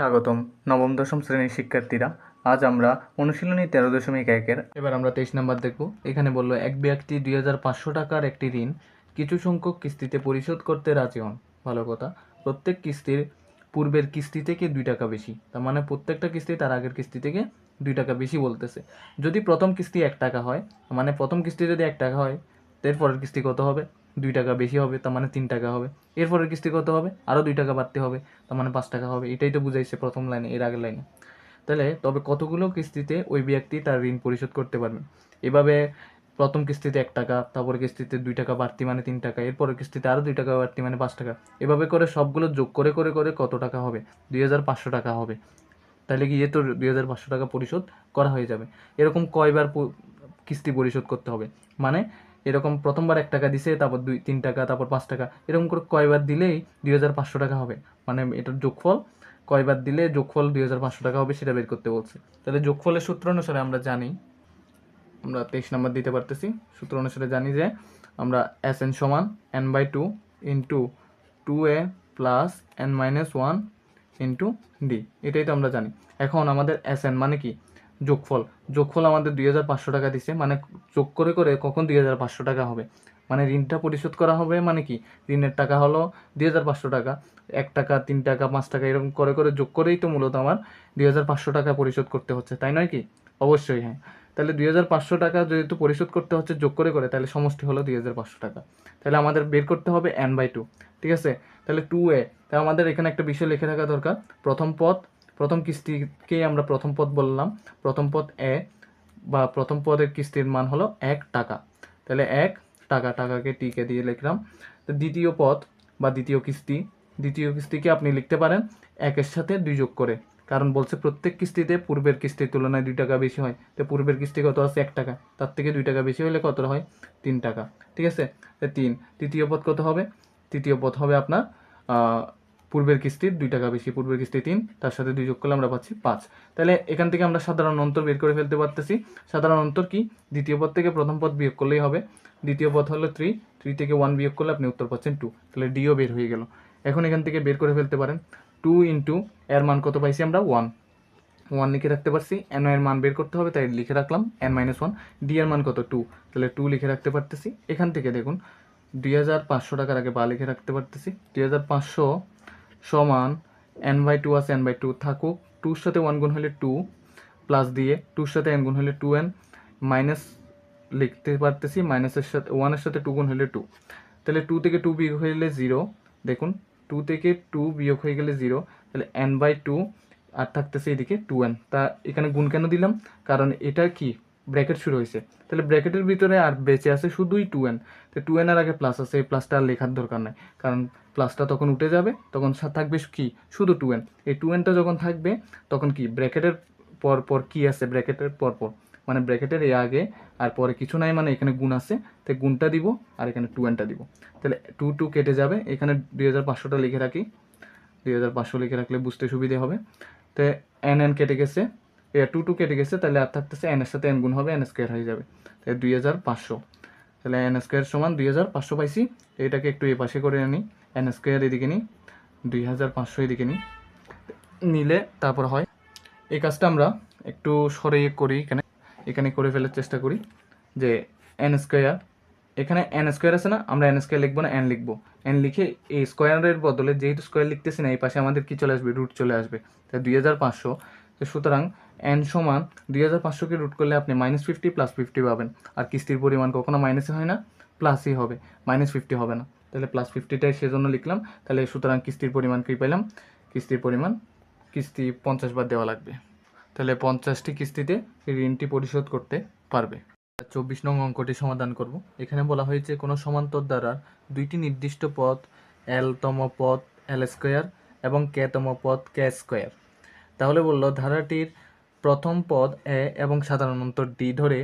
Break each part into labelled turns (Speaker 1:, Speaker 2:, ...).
Speaker 1: স্বাগতম নবম, দশম শ্রেণির শিক্ষার্থীরা। আজ আমরা অনুশীলনী তেরো দশমিক একের এবার আমরা তেইশ নাম্বার দেখব। এখানে বলল, এক ব্যক্তি দুই হাজার পাঁচশো টাকার একটি ঋণ কিছু সংখ্যক কিস্তিতে পরিশোধ করতে রাজি হন। ভালো কথা, প্রত্যেক কিস্তির পূর্বের কিস্তি থেকে দুই টাকা বেশি। তার মানে প্রত্যেকটা কিস্তি তার আগের কিস্তি থেকে দুই টাকা বেশি বলতেছে। যদি প্রথম কিস্তি এক টাকা হয় মানে প্রথম কিস্তি যদি এক টাকা হয় এরপরের কিস্তি কত হবে? দুই টাকা বেশি হবে, তার মানে তিন টাকা হবে। এরপরের কিস্তি কত হবে? আরও দুই টাকা বাড়তে হবে, তার মানে পাঁচ টাকা হবে। এটাই তো বুঝাইছে প্রথম লাইনে, এর আগের লাইনে। তাহলে তবে কতগুলো কিস্তিতে ওই ব্যক্তি তার ঋণ পরিশোধ করতে পারবেন এভাবে প্রথম কিস্তিতে এক টাকা তারপরে কিস্তিতে দুই টাকা বাড়তি মানে তিন টাকা, এরপরের কিস্তিতে আরও দুই টাকা বাড়তি মানে পাঁচ টাকা। এভাবে করে সবগুলো যোগ করে করে করে কত টাকা হবে? দুই হাজার পাঁচশো টাকা হবে। তাহলে গিয়ে তো দুই হাজার পাঁচশো টাকা পরিশোধ করা হয়ে যাবে। এরকম কয়বার কিস্তি পরিশোধ করতে হবে। মানে এরকম প্রথমবার এক টাকা দিছে, তারপর দুই, তিন টাকা, তারপর পাঁচ টাকা, এরকম করে কয়বার দিলেই দুই হাজার পাঁচশো টাকা হবে। মানে এটার যোগফল, কয়বার দিলে যোগফল দুই হাজার পাঁচশো টাকা হবে সেটা বের করতে বলছে। তাহলে যোগফলের সূত্র অনুসারে আমরা জানি, আমরা তেইশ নাম্বার দিতে পারতেছি, সূত্র অনুসারে জানি যে আমরা এস এন সমান N by two into two A plus N minus one into D, এটাই তো আমরা জানি। এখন আমাদের এস এন মানে কি? যোগফল। যোগফল আমাদের দুই হাজার পাঁচশো টাকা দিছে মানে যোগ করে করে কখন দুই হাজার পাঁচশো টাকা হবে? মানে ঋণটা পরিশোধ করা হবে মানে কি? ঋণের টাকা হলো দুই হাজার পাঁচশো টাকা। এক টাকা, তিন টাকা, পাঁচ টাকা, এরকম করে করে যোগ করেই তো মূলত আমার দুই হাজার পাঁচশো টাকা পরিশোধ করতে হচ্ছে, তাই নয় কি? অবশ্যই হ্যাঁ। তাহলে দুই হাজার পাঁচশো টাকা যেহেতু পরিশোধ করতে হচ্ছে যোগ করে করে, তাহলে সমষ্টি হলো দুই হাজার পাঁচশো টাকা। তাহলে আমাদের বের করতে হবে এন বাই টু ঠিক আছে? তাহলে টু এ তাহলে আমাদের এখানে একটা বিষয় লিখে থাকা দরকার। প্রথম পদ প্রথম কিস্তিকেই আমরা প্রথম পদ বললাম। প্রথম পদ এ বা প্রথম পদের কিস্তির মান হলো এক টাকা। তাহলে এক টাকা, টাকাকে টিকে দিয়ে লিখলাম। তো দ্বিতীয় পদ বা দ্বিতীয় কিস্তি, দ্বিতীয় কিস্তিকে আপনি লিখতে পারেন একের সাথে দুই যোগ করে। কারণ বলছে প্রত্যেক কিস্তিতে পূর্বের কিস্তির তুলনায় দুই টাকা বেশি হয়। তো পূর্বের কিস্তি কত আছে? এক টাকা। তার থেকে দুই টাকা বেশি হলে কত হয়? তিন টাকা। ঠিক আছে? তিন। তৃতীয় পদ কত হবে? তৃতীয় পদ হবে আপনার পূর্বের কিস্তির দুই টাকা বেশি, পূর্বের কিস্তি তিন, তার সাথে দুই যোগ করলে আমরা পাচ্ছি পাঁচ। তাহলে এখান থেকে আমরা সাধারণ অন্তর বের করে ফেলতে পারতেছি। সাধারণ অন্তর কি? দ্বিতীয় পদ থেকে প্রথম পদ বিয়োগ করলেই হবে। দ্বিতীয় পদ হলো থ্রি থ্রি থেকে ওয়ান বিয়োগ করলে আপনি উত্তর পাচ্ছেন টু তাহলে ডিও বের হয়ে গেল। এখন এখান থেকে বের করে ফেলতে পারেন। টু ইন্টু এর মান কত পাইছি আমরা? ওয়ান ওয়ান লিখে রাখতে পারছি। এন এর মান বের করতে হবে, তাই লিখে রাখলাম এন মাইনাস ওয়ান ডি এর মান কত? টু তাহলে টু লিখে রাখতে পারতেছি। এখান থেকে দেখুন, দুই হাজার পাঁচশো টাকার আগে বা লিখে রাখতে পারতেছি। দুই হাজার পাঁচশো সমান এন বাই টু আছে এন বাই টু থাকুক। টুর সাথে ওয়ান গুণ হলে টু প্লাস দিয়ে টুর সাথে এন গুণ হলে টু এন মাইনাস লিখতে পারতেছি মাইনাসের সাথে ওয়ানের সাথে টু গুণ হলে টু তাহলে টু থেকে টু বিয়োগ হয়ে গেলে জিরো দেখুন টু থেকে টু বিয়োগ হয়ে গেলে জিরো তাহলে এন বাই টু আর থাকতেছে এদিকে টু এন তা এখানে গুণ কেন দিলাম? কারণ এটা কি? ব্র্যাকেট শুরু হয়েছে তাহলে ব্র্যাকেটের ভিতরে আর বেঁচে আছে শুধুই টু এন তো টু এন এর আগে প্লাস আছে, এই প্লাসটা আর লেখার দরকার নাই। কারণ প্লাসটা তখন উঠে যাবে, তখন থাকবে কি? শুধু টু এন এই টু এনটা যখন থাকবে, তখন কি? ব্র্যাকেটের পর পর কি আছে? ব্র্যাকেটের পর পর। মানে ব্র্যাকেটের এ আগে আর পরে কিছু নাই মানে এখানে গুণ আছে। তো গুণটা দিব আর এখানে টু এনটা দিব। তাহলে টু টু কেটে যাবে। এখানে দুই হাজার পাঁচশোটা লিখে রাখি। দুই হাজার পাঁচশো লিখে রাখলে বুঝতে সুবিধে হবে। তো এন এন কেটে গেছে। টু টু কেটে গেছে, তাহলে আর থাকতেছে এন এর সাথে এন গুণ হবে এন স্কোয়ার হয়ে যাবে। তাহলে দুই হাজার পাঁচশো। তাহলে এন স্কোয়ার সমান দুই হাজার পাঁচশো পাইছি এটাকে একটু এ পাশে করে আনি এন স্কোয়ার এদিকে নিই দুই হাজার পাঁচশো এদিকে নিই নিলে তারপর হয়, এই কাজটা আমরা একটু সরে করি, এখানে এখানে করে ফেলার চেষ্টা করি, যে এন স্কোয়ার এখানে এন স্কোয়ার আছে না, আমরা এন স্কোয়ার লিখব না এন লিখব। এন লিখে এই স্কোয়ারের বদলে যেহেতু স্কোয়ার লিখতেছি না, এই পাশে আমাদের কি চলে আসবে? রুট চলে আসবে। তাই দুই হাজার পাঁচশো তো সুতরাং এন সমান দুই হাজার পাঁচশোকে রুট করলে আপনি মাইনাস ফিফটি প্লাস ফিফটি পাবেন। আর কিস্তির পরিমাণ কখনো মাইনাসে হয় না প্লাসই হবে। মাইনাস ফিফটি হবে না। তাহলে প্লাস ফিফটিটাই সেজন্য লিখলাম। তাহলে সুতরাং কিস্তির পরিমাণ কী পেলাম? কিস্তির পরিমাণ কিস্তি পঞ্চাশ বার দেওয়া লাগবে। তাহলে পঞ্চাশটি কিস্তিতে ঋণটি পরিশোধ করতে পারবে। চব্বিশ নং অঙ্কটি সমাধান করব। এখানে বলা হয়েছে কোনো সমান্তর দ্বারা দুইটি নির্দিষ্ট পথ এল তম পথ এল স্কোয়ার এবং কে তম পথ কে স্কোয়ার তাহলে বলল, ধারাটির প্রথম পদ এ এবং সাধারণ অন্তর ডি ধরে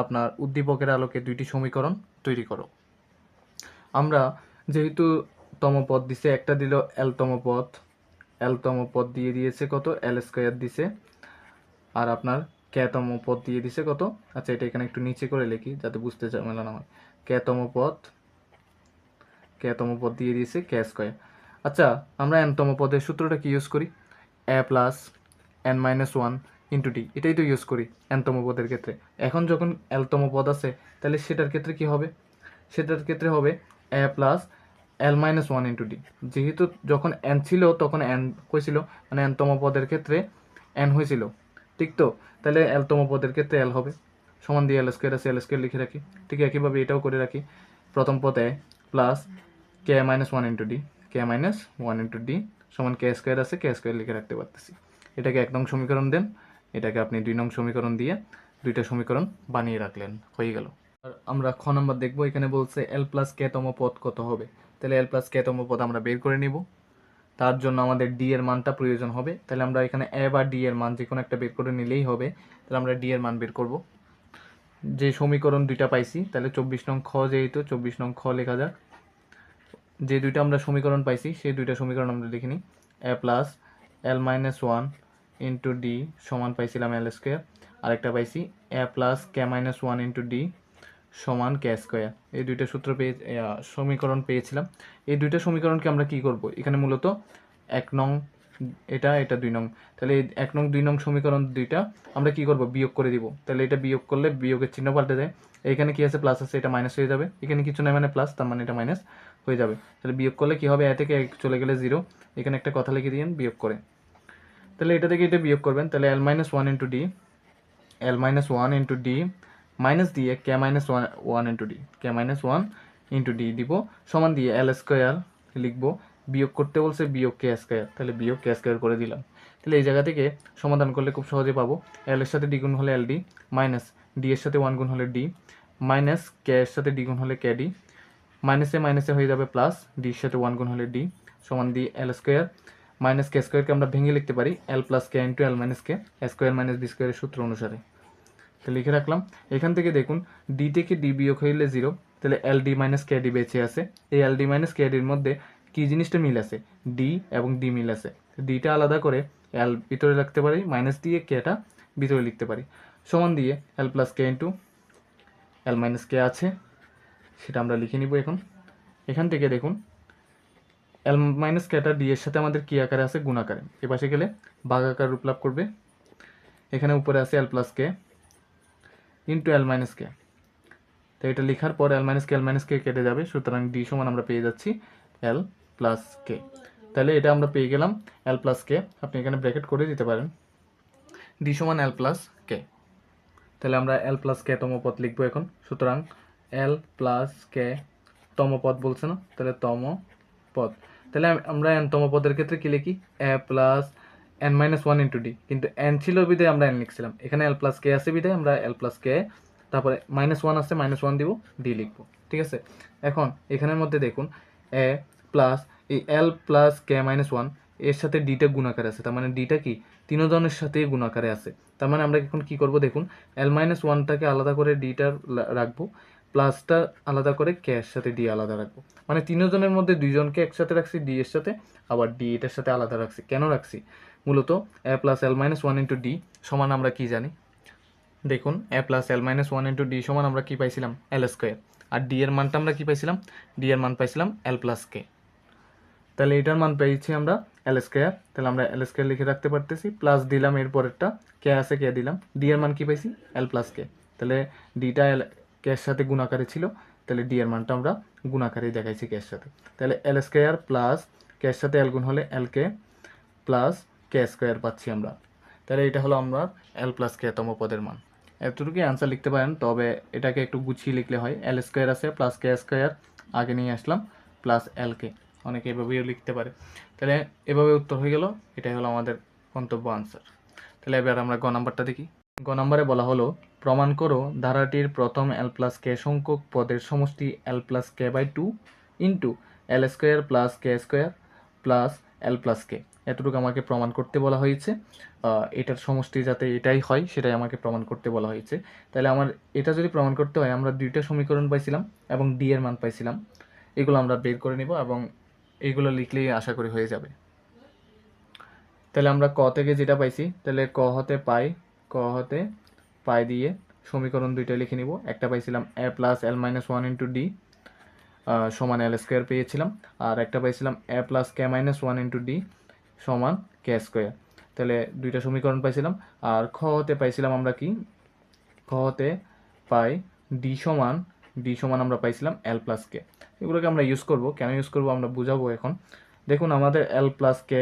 Speaker 1: আপনার উদ্দীপকের আলোকে দুইটি সমীকরণ তৈরি করো। আমরা যেহেতু তম পদ দিছে, একটা দিল এল তম পদ এল তম পদ দিয়ে দিয়েছে কত? এল স্কোয়ার দিছে। আর আপনার ক্যাতম পদ দিয়ে দিছে কত? আচ্ছা এটা এখানে একটু নিচে করে লিখি যাতে বুঝতে মেলা না হয়। ক্যাতম পদ ক্যাতম পদ দিয়ে দিয়েছে কে স্কোয়ার আচ্ছা আমরা এনতম পদের সূত্রটা কি ইউজ করি? A plus N minus one into D এটাই তো ইউজ করি এনতম পদের ক্ষেত্রে। এখন যখন এলতম পদ আছে, তাহলে সেটার ক্ষেত্রে কি হবে? সেটার ক্ষেত্রে হবে A plus L minus one into D যেহেতু যখন এন ছিল, তখন এন হয়েছিল মানে এনতম পদের ক্ষেত্রে এন হয়েছিল। ঠিক তো? তাহলে এলতম পদের ক্ষেত্রে এল হবে। সমান দিয়ে এল স্কোয়ার আছে এল স্কোয়ার লিখে রাখি। ঠিক একইভাবে এটাও করে রাখি। প্রথম পদে plus K minus one into D K minus one into D সমান কে স্কোয়ার আছে কে স্কোয়ার লিখে রাখতে পারতেছি। এটাকে এক নং সমীকরণ দেন, এটাকে আপনি দুই নং সমীকরণ দিয়ে দুইটা সমীকরণ বানিয়ে রাখলেন, হয়ে গেল। আর আমরা খ নম্বর দেখব, এখানে বলছে এল প্লাস কে তম পদ কত হবে? তাহলে এল প্লাস কে তম পদ আমরা বের করে নিব। তার জন্য আমাদের ডি এর মানটা প্রয়োজন হবে। তাহলে আমরা এখানে এ বা ডি এর মান যে কোনো একটা বের করে নিলেই হবে। তাহলে আমরা ডি এর মান বের করব। যে সমীকরণ দুইটা পাইছি, তাহলে চব্বিশ নং খ যেহেতু, চব্বিশ নং খ লেখা যাক। যে দুইটা আমরা সমীকরণ পাইছি, সেই দুইটা সমীকরণ আমরা লিখে নিই। A plus L minus one into D সমান পাইছিলাম এল স্কোয়ার আরেকটা পাইছি A plus K minus one into D সমান কে স্কোয়ার এই দুইটা সূত্র পেয়ে সমীকরণ পেয়েছিলাম। এই দুইটা সমীকরণকে আমরা কি করব? এখানে মূলত এক নং এটা এটা দুই নং। তাহলে এই এক নং, দুই নং সমীকরণ দুইটা আমরা কি করব? বিয়োগ করে দিব। তাহলে এটা বিয়োগ করলে বিয়োগের চিহ্ন পাল্টে যায়। এখানে কি আছে? প্লাস আছে, এটা মাইনাস হয়ে যাবে। এখানে কিছু নাই মানে প্লাস তার মানে এটা মাইনাস হয়ে যাবে। তাহলে বিয়োগ করলে কি হবে? এ থেকে এক চলে গেলে জিরো এখানে একটা কথা লিখে দিয়েন, বিয়োগ করে। তাহলে এটা থেকে এটা বিয়োগ করবেন। তাহলে L minus one into D L minus one into D minus দিয়ে K minus one one into D K minus one into D দিব। সমান দিয়ে এল স্কোয়ার লিখব। বিয়োগ করতে বলছে বিয়োগ কে স্কোয়ার তাহলে বিয়োগ কে স্কোয়ার করে দিলাম। তাহলে এই জায়গা থেকে সমাধান করলে খুব সহজে পাবো। এল এর সাথে ডি গুণ হলে এল ডি মাইনাস ডি এর সাথে ওয়ান গুণ হলে ডি মাইনাস কে এর সাথে ডি গুণ হলে কে ডি মাইনাসে মাইনাসে হয়ে যাবে প্লাস ডির সাথে ওয়ান গুণ হলে ডি সমান D L square minus K স্কোয়ারকে আমরা ভেঙে লিখতে পারি L plus K into L minus K square minus B স্কোয়ারের সূত্র অনুসারে। তো লিখে রাখলাম। এখান থেকে দেখুন ডি থেকে ডি বিয়োগ হইলে জিরো তাহলে L D minus K D বেঁচে আছে। এই এল ডি মাইনাস কে ডির মধ্যে কী জিনিসটা মিল আছে? ডি এবং ডি মিল আছে। ডিটা আলাদা করে এল ভিতরে রাখতে পারি মাইনাস দিয়ে কেটা ভিতরে লিখতে পারি। সমান দিয়ে L plus K into L minus K আছে। সেটা আমরা লিখে নিব এখন। এখান থেকে দেখুন এল মাইনাস কেটা ডি এর সাথে আমাদের কি আকারে আছে? গুণ আকারে। এ পাশে গেলে ভাগ আকার রূপ লাভ করবে। এখানে উপরে আছে L plus K into L minus K তো এটা লেখার পর এল মাইনাস কে এল মাইনাস কে কেটে যাবে। সুতরাং ডি সমান আমরা পেয়ে যাচ্ছি এল প্লাস কে তাহলে এটা আমরা পেয়ে গেলাম এল প্লাস কে আপনি এখানে ব্র্যাকেট করে দিতে পারেন। ডি সমান এল প্লাস কে তাহলে আমরা এল প্লাস কে তম পদ লিখব এখন। সুতরাং এল প্লাস কে তম পদ বলছে না? তাহলে তম পদ তাহলে আম- আমরা এন তম পদের ক্ষেত্রে কি লিখি? A plus N minus one into D কিন্তু এন ছিল বিদায় আমরা এন লিখছিলাম। এখানে এল প্লাস কে আছে বিদায় আমরা এল প্লাস কে তারপরে মাইনাস ওয়ান আছে মাইনাস ওয়ান দিব ডি লিখব। ঠিক আছে? এখন এখানের মধ্যে দেখুন এ প্লাস এই এল প্লাস কে মাইনাস ওয়ানের সাথে ডিটা গুণাকারে আছে। তার মানে ডিটা কি? তিনজনের সাথে গুণাকারে আছে। তার মানে আমরা এখন কি করব? দেখুন এল মাইনাস ওয়ানটাকে আলাদা করে ডিটা রাখব। প্লাসটা আলাদা করে কে এর সাথে ডি আলাদা রাখব। মানে তিনজনের মধ্যে দুইজনকে একসাথে রাখছি ডি এর সাথে, আবার ডি এটার সাথে আলাদা রাখছি। কেন রাখছি? মূলত A plus L minus one into D সমান আমরা কি জানি? দেখুন A plus L minus one into D সমান আমরা কি পাইছিলাম? এল স্কোয়ার আর ডি এর মানটা আমরা কি পাইছিলাম? ডি এর মান পাইছিলাম এল প্লাস কে তাহলে এটার মান পেয়েছি আমরা এল স্কোয়ার তাহলে আমরা এল স্কোয়ার লিখে রাখতে পারতেছি। প্লাস দিলাম এর পরেরটা কে আছে কে দিলাম। ডি এর মান কি পাইছি? এল প্লাস কে তাহলে ডিটা কে এর সাথে গুণাকারে ছিল, তাহলে ডি এর মানটা আমরা গুণাকারে দেখাইছি কে এর সাথে। তাহলে এল স্কোয়ার প্লাস কে এর সাথে এল গুণ হলে এল কে প্লাস কে স্কোয়ার পাচ্ছি আমরা। তাহলে এটা হলো আমরা এল প্লাস কে তম পদের মান। এতটুকু অ্যান্সার লিখতে পারেন, তবে এটাকে একটু গুছিয়ে লিখলে হয়। এল স্কোয়ার আছে প্লাস কে স্কোয়ার আগে নিয়ে আসলাম প্লাস এল কে অনেকে এভাবেও লিখতে পারে। তাহলে এভাবে উত্তর হয়ে গেল, এটাই হলো আমাদের গন্তব্য আনসার তাহলে এবার আমরা গ নাম্বারটা দেখি। গ নাম্বারে বলা হলো প্রমাণ করো, ধারাটির প্রথম এল প্লাস কে সংখ্যক পদের সমষ্টি L plus K by two into L square plus K square plus L plus K এতটুকু আমাকে প্রমাণ করতে বলা হয়েছে। এটার সমষ্টি যাতে এটাই হয়, সেটাই আমাকে প্রমাণ করতে বলা হয়েছে। তাহলে আমার, এটা যদি প্রমাণ করতে হয়, আমরা দুইটা সমীকরণ পাইছিলাম এবং ডি এর মান পাইছিলাম। এগুলো আমরা বের করে নিব এবং এইগুলো লিখলেই আশা করি হয়ে যাবে। তাহলে আমরা ক থেকে যেটা পাইছি, তাহলে ক হতে পাই, ক হতে পাই দিয়ে সমীকরণ দুইটা লিখে নিব। একটা পাইছিলাম A plus L minus one into D সমান এল স্কোয়ার পেয়েছিলাম। আর একটা পাইছিলাম A plus K minus one into D সমান কে স্কোয়ার তাহলে দুইটা সমীকরণ পাইছিলাম। আর খ হতে পাইছিলাম আমরা কি? খ হতে পাই ডি সমান ডি সমান আমরা পাইছিলাম এল প্লাস কে এগুলোকে আমরা ইউজ করব। কেন ইউজ করব আমরা বুঝাবো এখন। দেখুন, আমাদের এল প্লাস কে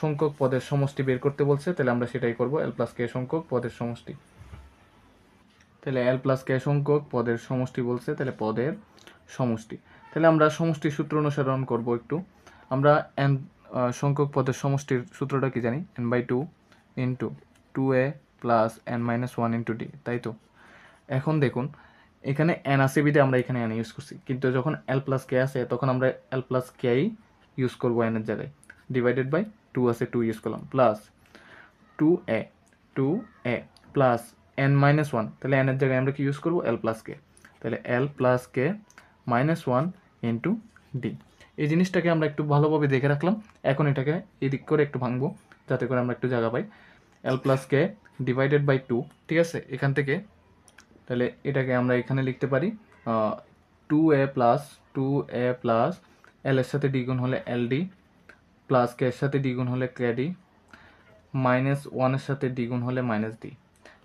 Speaker 1: সংখ্যক পদের সমষ্টি বের করতে বলছে। তাহলে আমরা সেটাই করব। এল প্লাস কে সংখ্যক পদের সমষ্টি। তাহলে এল প্লাস কে সংখ্যক পদের সমষ্টি বলছে, তাহলে পদের সমষ্টি। তাহলে আমরা সমষ্টির সূত্র অনুসরণ করব একটু। আমরা এন সংখ্যক পদের সমষ্টির সূত্রটা কি জানি? N by two into two A plus N minus one into D তাই তো? এখন দেখুন, এখানে এন আছে বিদে আমরা এখানে এন ইউজ করছি। কিন্তু যখন এল প্লাস কে আছে, তখন আমরা এল প্লাস কেই ইউজ করব এনের জায়গায়। ডিভাইডেড বাই টু আছে টু ইউজ করলাম। Plus two A two A plus N minus one তাহলে এনের জায়গায় আমরা কি ইউজ করব? এল প্লাস কে তাহলে L plus K minus one into D এই জিনিসটাকে আমরা একটু ভালোভাবে দেখে রাখলাম। এখন এটাকে এদিক করে একটু ভাঙবো, যাতে করে আমরা একটু জায়গা পাই। L plus K divided by two ঠিক আছে? এখান থেকে, তাহলে এটাকে আমরা এখানে লিখতে পারি two A plus two A plus L এর সাথে দ্বিগুণ হলে এল ডি প্লাস কে এর সাথে দ্বিগুণ হলে কে ডি মাইনাস ওয়ানের সাথে দ্বিগুণ হলে মাইনাস ডি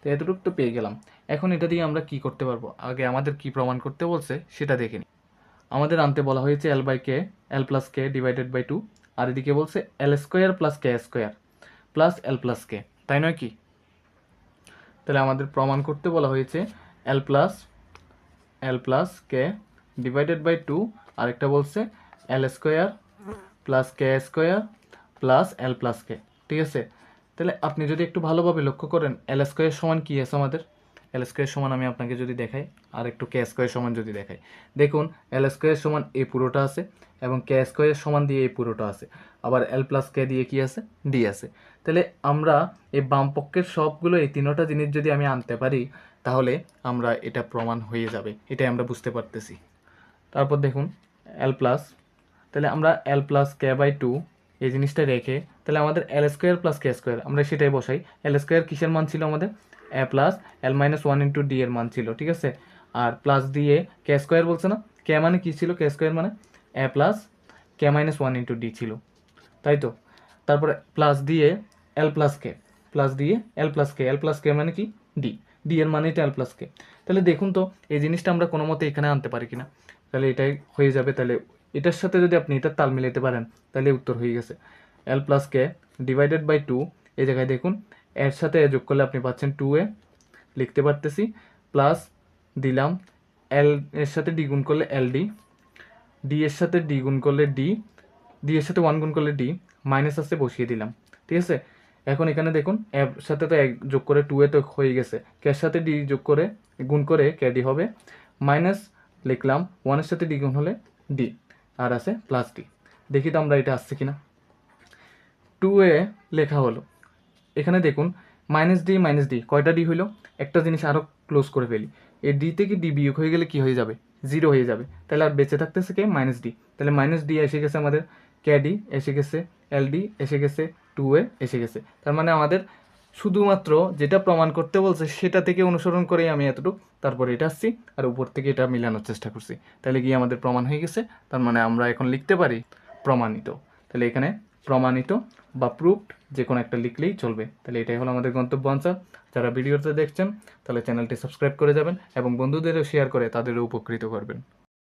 Speaker 1: তো এতটুকু তো পেয়ে গেলাম। এখন এটা দিয়ে আমরা কি করতে পারব? আগে আমাদের কি প্রমাণ করতে বলছে সেটা দেখে নিই। আমাদের আনতে বলা হয়েছে L by K L plus K divided by two আর এদিকে বলছে L square plus K square plus L plus K তাই নয় কি? তাহলে আমাদের প্রমাণ করতে বলা হয়েছে L plus L plus K divided by two আরেকটা বলছে L square plus K square plus L plus K ঠিক আছে? তাহলে আপনি যদি একটু ভালোভাবে লক্ষ্য করেন এল স্কোয়ার সমান কী? আছে আমাদের? এল স্কোয়ার সমান আমি আপনাকে যদি দেখাই, আর একটু কে স্কোয়ার সমান যদি দেখাই। দেখুন এল স্কোয়ার সমান এই পুরোটা আছে এবং কে স্কোয়ার সমান দিয়ে এই পুরোটা আছে। আবার এল প্লাস কে দিয়ে কি আছে? ডি আছে। তাহলে আমরা এই বাম পক্ষের সবগুলো এই তিনোটা জিনিস যদি আমি আনতে পারি, তাহলে আমরা এটা প্রমাণ হয়ে যাবে। এটাই আমরা বুঝতে পারতেছি। তারপর দেখুন এল প্লাস তাহলে আমরা L plus K by two এই জিনিসটা রেখে তাহলে আমাদের L square plus K square আমরা সেটাই বসাই। এল স্কোয়ার কিসের মান ছিল আমাদের? A plus L minus one into D এর মান ছিল, ঠিক আছে? আর প্লাস দিয়ে কে স্কোয়ার বলছে না? কে মানে কী ছিল? কে স্কোয়ার মানে A plus K minus one into D ছিল। তাই তো? তারপরে প্লাস দিয়ে এল প্লাস কে প্লাস দিয়ে এল প্লাস কে এল প্লাস কে মানে কি? ডি ডি এর মানে এটা এল প্লাস কে তাহলে দেখুন তো, এই জিনিসটা আমরা কোনো মতে এখানে আনতে পারি কিনা। তাহলে এটাই হয়ে যাবে, তাহলে এটার সাথে যদি আপনি এটার তাল মিলাতে পারেন, তাহলে উত্তর হয়ে গেছে। L plus K divided by two এই জায়গায় দেখুন, এর সাথে যোগ করলে আপনি পাচ্ছেন টু এ লিখতে পারতেছি প্লাস দিলাম এল এর সাথে ডি গুণ করলে এল ডি ডি এর সাথে ডি গুণ করলে ডি ডি এর সাথে ওয়ান গুণ করলে ডি মাইনাস আসতে বসিয়ে দিলাম, ঠিক আছে? এখন এখানে দেখুন এর সাথে তো এক যোগ করে টু এ তো হয়ে গেছে কের সাথে ডি যোগ করে, গুণ করে কে ডি হবে মাইনাস লিখলাম ওয়ানের সাথে ডি গুণ হলে ডি আর আছে প্লাস ডি দেখি তো আমরা এটা আসছে কিনা। টু এ লেখা হলো। এখানে দেখুন মাইনাস ডি মাইনাস ডি কয়টা ডি হইল? একটা জিনিস আরও ক্লোজ করে ফেলি। এই ডি থেকে ডি বিয়োগ হয়ে গেলে কি হয়ে যাবে? জিরো হয়ে যাবে। তাহলে আর বেঁচে থাকতেছে কে? মাইনাস ডি তাহলে মাইনাস ডি এসে গেছে আমাদের কে ডি এসে গেছে এল ডি এসে গেছে টু এ, এসে গেছে। তার মানে আমাদের শুধুমাত্র যেটা প্রমাণ করতে বলছে সেটা থেকে অনুসরণ করেই আমি এতটুকু। তারপরে এটা আসছি আর উপর থেকে এটা মিলানোর চেষ্টা করছি। তাহলে গিয়ে আমাদের প্রমাণ হয়ে গেছে। তার মানে আমরা এখন লিখতে পারি প্রমাণিত। তাহলে এখানে প্রমাণিত বা প্রুফড যে কোনো একটা লিখলেই চলবে। তাহলে এটাই হলো আমাদের গন্তব্য আনসার যারা ভিডিওতে দেখছেন, তাহলে চ্যানেলটি সাবস্ক্রাইব করে যাবেন এবং বন্ধুদেরও শেয়ার করে তাদেরও উপকৃত করবেন।